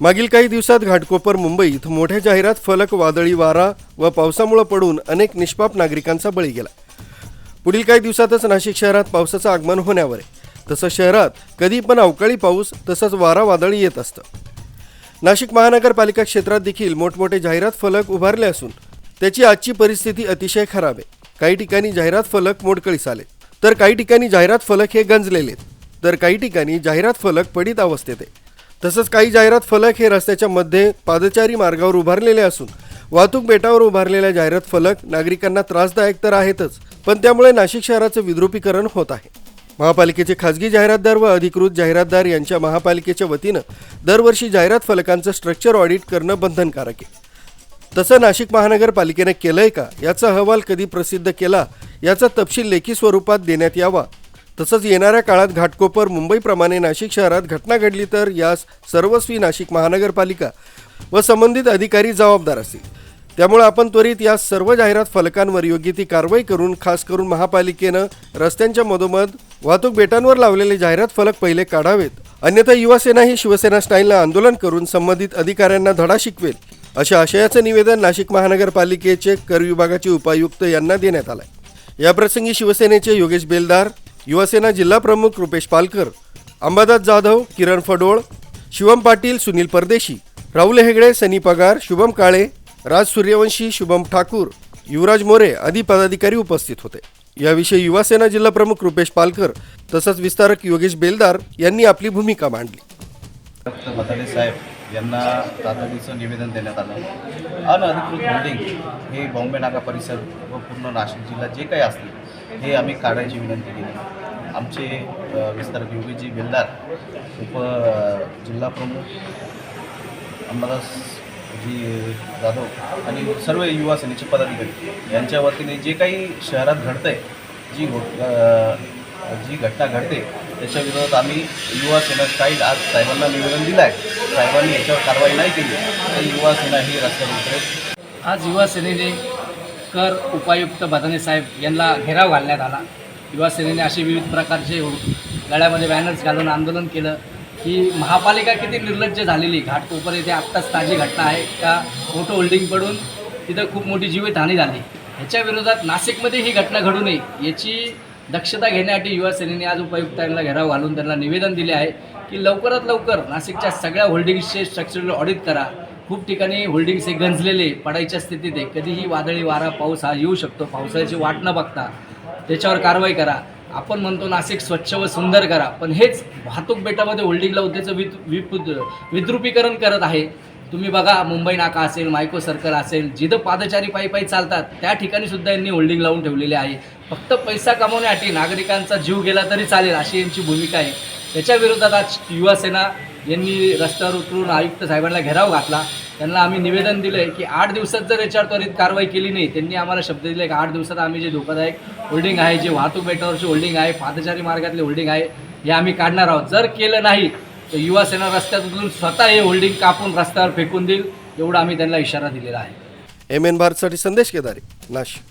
मागील काही दिवसात घाटकोपर मुंबई इथं मोठ्या जाहिरात फलक वादळी वारा व पावसामुळे पडून अनेक निष्पाप नागरिकांचा बळी गेला. पुढील काही दिवसातच नाशिक शहरात पावसाचं आगमन होण्यावर आहे. तसं शहरात कधी पण अवकाळी पाऊस तसंच वारा वादळी येत असतं. नाशिक महानगरपालिका क्षेत्रात देखील मोठमोठे जाहिरात फलक उभारले असून त्याची आजची परिस्थिती अतिशय खराब आहे. काही ठिकाणी जाहिरात फलक मोडकळीस आले तर काही ठिकाणी जाहिरात फलक हे गंजलेले आहेत. तर काही ठिकाणी जाहिरात फलक पडीत अवस्थेत आहे. तसंच काही जाहिरात फलक हे रस्त्याच्या मध्ये पादचारी मार्गावर उभारलेले असून वाहतूक बेटावर उभारलेल्या जाहिरात फलक नागरिकांना त्रासदायक तर आहेतच पण त्यामुळे नाशिक शहराचं विद्रुपीकरण होत आहे. महापालिकेचे खाजगी जाहिरातदार व अधिकृत जाहिरातदार यांच्या महापालिकेच्या वतीनं दरवर्षी जाहिरात फलकांचं स्ट्रक्चर ऑडिट करणं बंधनकारक आहे. तसं नाशिक महानगरपालिकेने केलंय का? याचा अहवाल कधी प्रसिद्ध केला? याचा तपशील लेखी स्वरूपात देण्यात यावा? तसंच येणाऱ्या काळात घाटकोपर मुंबईप्रमाणे नाशिक शहरात घटना घडली तर यास सर्वस्वी नाशिक महानगरपालिका व संबंधित अधिकारी जबाबदार असतील. त्यामुळे आपण त्वरित या सर्व जाहिरात फलकांवर योग्य ती कारवाई करून खास करून महापालिकेनं रस्त्यांच्या मधोमध वाहतूक बेटांवर लावलेले जाहिरात फलक पहिले काढावेत. अन्यथा युवासेना ही शिवसेना स्टाईलला आंदोलन करून संबंधित अधिकाऱ्यांना धडा शिकवेल अशा आशयाचं निवेदन नाशिक महानगरपालिकेचे कर विभागाचे उपायुक्त यांना देण्यात आलंय. याप्रसंगी शिवसेनेचे योगेश बेलदार युवासेना जिल्हा प्रमुख रुपेश पालकर अंबादास जाधव किरण फडोळ शिवम पाटील सुनील परदेशी राहुल हेगडे सनी पगार शुभम काळे राज सूर्यवंशी शुभम ठाकूर युवराज मोरे आदी पदाधिकारी उपस्थित होते. याविषयी युवासेना जिल्हाप्रमुख रुपेश पालकर तसंच विस्तारक योगेश बेलदार यांनी आपली भूमिका मांडली. साहेब यांना तातडीचं निवेदन देण्यात आलं. अनधिकृत होल्डिंग हे बॉम्बे नाका परिसर व पूर्ण नाशिक जिल्हा जे काही असतील हे आम्ही काढायची विनंती केली. आमचे विस्तार योगीजी बेलदार उप जिल्हाप्रमुख अंबादासजी जाधव आणि सर्व युवा सेनेचे पदाधिकारी यांच्या वतीने जे काही शहरात घडतं आहे जी घो जी घटना घडते त्याच्या विरोधात आम्ही युवा सेना स्टाईल आज साहेबांना निवेदन दिलं आहे साहेबांनी याच्यावर कारवाई नाही केली. तर युवा सेना ही रस्त्यावर उतरेल. आज युवा सेनेने कर उपायुक्त बदाने साहेब यांना घेराव घालण्यात आला. युवा सेनेने असे विविध प्रकारचे गळ्यामध्ये बॅनर्स घालून आंदोलन केलं. की महापालिका किती निर्लज्ज झालेली घाटकोपर येथे आत्ताच ताजी घटना आहे का? मोठं होल्डिंग पडून तिथं खूप मोठी जीवितहानी झाली. ह्याच्या विरोधात नाशिकमध्ये ही घटना घडू नये याची दक्षता घेण्यासाठी युवा सेनेने आज उपायुक्तांना घेराव घालून त्यांना निवेदन दिले आहे की लवकरात लवकर नाशिकच्या सगळ्या होल्डिंग्सचे स्ट्रक्चरल ऑडिट करा. खूप ठिकाणी होल्डिंग्स हे गंजलेले पडायच्या स्थितीत आहे. कधीही वादळी वारा पाऊस हा येऊ शकतो. पावसाळ्याची वाट न बघता त्याच्यावर कारवाई करा. आपण म्हणतो नाशिक स्वच्छ व सुंदर करा पण हेच वाहतूक बेटामध्ये होल्डिंग लावून त्याचं विद विपुद विद्रुपीकरण करत आहे. तुम्ही बघा मुंबई नाका असेल मायको सर्कल असेल जिथं पादचारी पायी पायी चालतात त्या ठिकाणी सुद्धा यांनी होल्डिंग लावून ठेवलेले आहे. फक्त पैसा कमवण्यासाठी नागरिकांचा जीव गेला तरी चालेल अशी यांची भूमिका आहे. त्याच्या विरोधात आज युवासेना यांनी रस्त्यावर उतरून आयुक्त साहेबांना घेराव घातला. त्यांना आम्ही निवेदन दिलं आहे की आठ दिवसात जर याच्यावर त्वरित कारवाई केली नाही त्यांनी आम्हाला शब्द दिले की आठ दिवसात आम्ही जे धोकादायक होल्डिंग आहे जे वाहतूक बेटावरची होल्डिंग आहे पादचारी मार्गातले होल्डिंग आहे हे आम्ही काढणार आहोत. जर केलं नाही तर युवा सेना रस्त्यात उतरून स्वतः हे होल्डिंग कापून रस्त्यावर फेकून देईल एवढा आम्ही त्यांना इशारा दिलेला आहे. एम एन भारतसाठी संदेश केदारी नाशिक.